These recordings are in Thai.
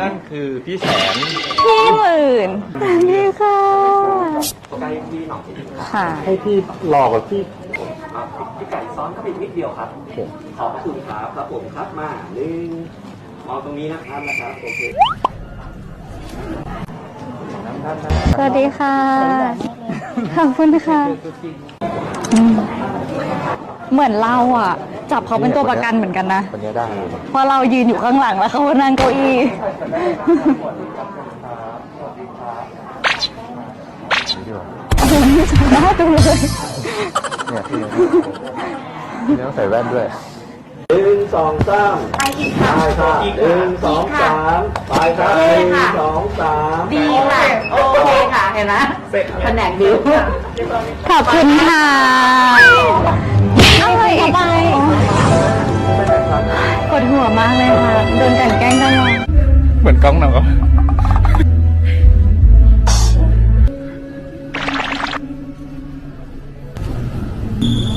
นั่นคือพี่แสนพี่หมื่นสวัสดีค่ะใกล้พี่หน่องนิดนึงครับค่ะให้พี่หลอกกับพี่ครับพี่ไก่ซ้อนก็เป็นนิดเดียวครับขอบพระคุณครับครับผมครับมาหนึ่งมองตรงนี้นะครับนะครับโอเคสวัสดีค่ะขอบคุณค่ะอืม เหมือนเราอะ จับเขาเป็นตัวประกันเหมือนกันนะคนนี้ได้เพราะเรายืนอยู่ข้างหลังแล้วเขานั่งเก้าอี้ดีกว่าโอ้โหนี่ชนะจังเลยเนี่ยพี่เนี่ยต้องใส่แว่นด้วยหนึ่งสองสามไปอีกค่ะ ไปครับหนึ่งสองสามไปครับหนึ่งสองสามดีค่ะ โอเคค่ะ เห็นไหมแผนกนิ้วขอบคุณค่ะ อะไรอีกไปปวดหัวมากเลยค่ะ โดนกลันแกล้งตลอดเหมือนกล้องหนังก็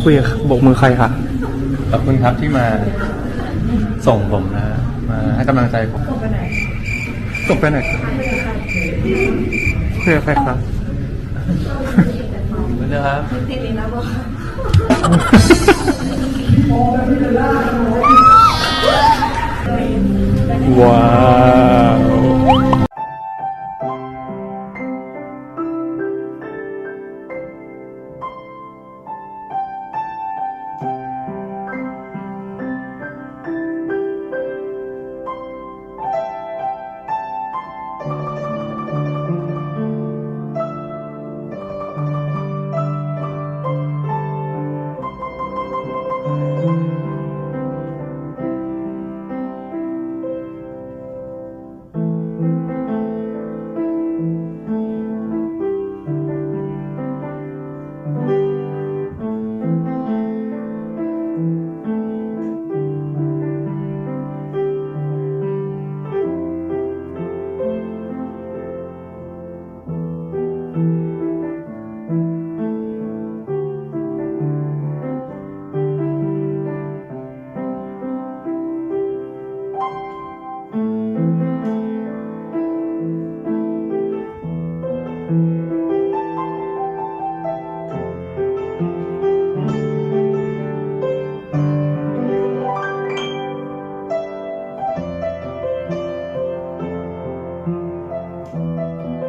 คุยกับโบกมือใครคะขอบคุณครับที่มาส่งผมนะ มาให้กำลังใจผมส่งไปไหนส่งไปไหนคุยกับใครครับ เหมือนเดิมครับ ว้